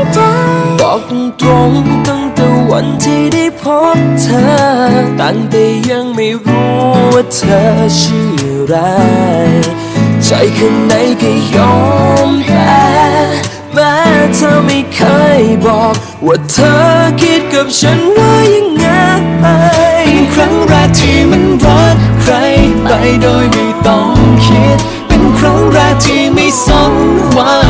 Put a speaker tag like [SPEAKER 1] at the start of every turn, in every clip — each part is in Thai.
[SPEAKER 1] ง่ายได้
[SPEAKER 2] บอกตรงๆตั้งแต่วันที่ได้พบเธอ ตั้งแต่ยังไม่รู้ว่าเธอชื่ออะไร ใจข้างในก็ยอมแพ้แม้เธอไม่เคยบอก ว่าเธอคิดกับฉันว่ายังไง
[SPEAKER 3] เป็นครั้งแรกที่มันรักใครไปโดยไม่ต้องคิด เป็นครั้งแรกที่ไม่สนว่า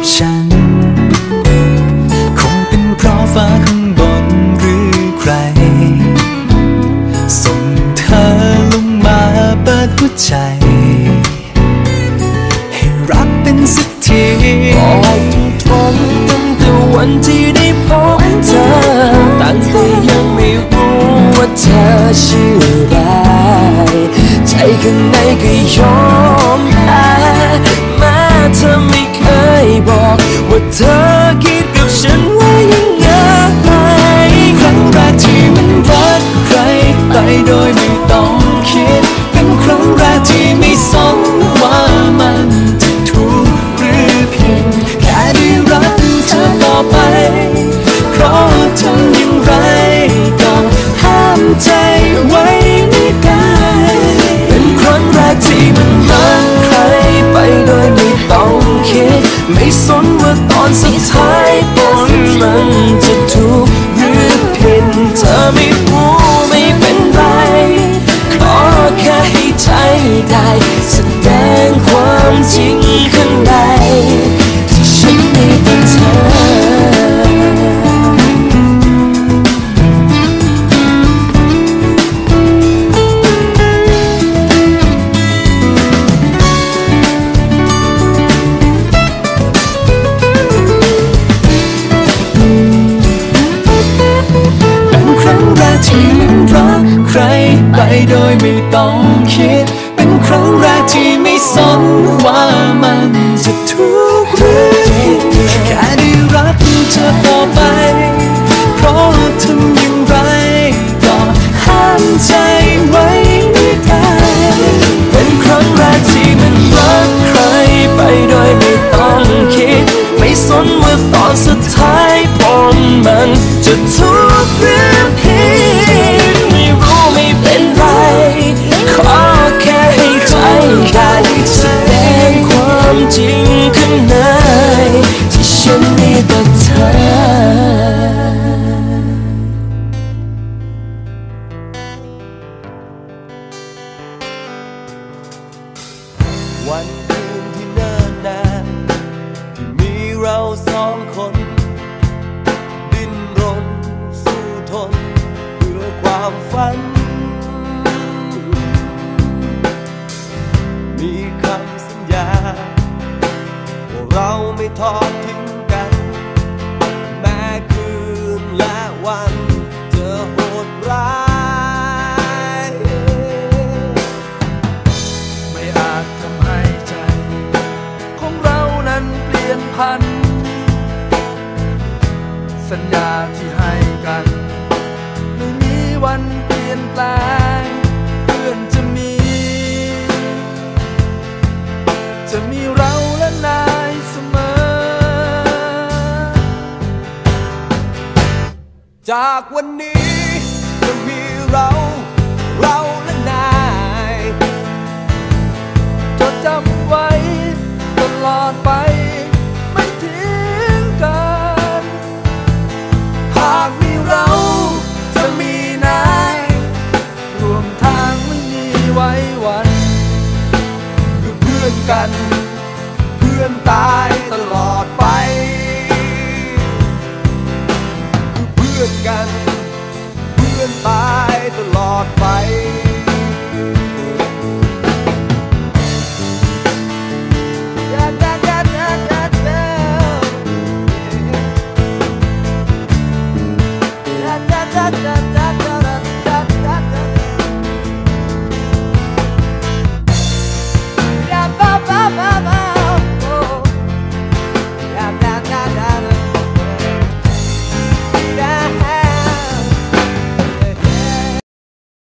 [SPEAKER 3] กับฉัน คงเป็นเพราะฟ้าข้างบนหรือใคร ส่งเธอลงมาเปิดหัวใจ ให้รักเป็นสักที
[SPEAKER 2] บอกตรงๆตั้งแต่วันที่ได้พบเธอตั้งแต่ยังไม่รู้ว่าเธอชื่อ จะ
[SPEAKER 3] ถูกหรือผิดเธอไม่
[SPEAKER 2] รู้ไม่เป็นไรขอแค่ให้ใจได้แสดงความจริงข้าง
[SPEAKER 3] โดยไม่ต้องคิด เป็นครั้งแรกที่ไม่สนว่ามัน ท
[SPEAKER 2] นเพื่
[SPEAKER 4] อความฝัน มีคำสัญญา ว่าเราไม่ทอดทิ้งกัน แม้คืนและวันจะโหดร้าย
[SPEAKER 5] ไม่อาจทำให้ใจ ของเรานั้นเปลี่ยนพัน สัญญาที่ ลี่ยนแปลงเพื่อนจะมี
[SPEAKER 4] จะมีเราและนายเสมอ จากวันนี้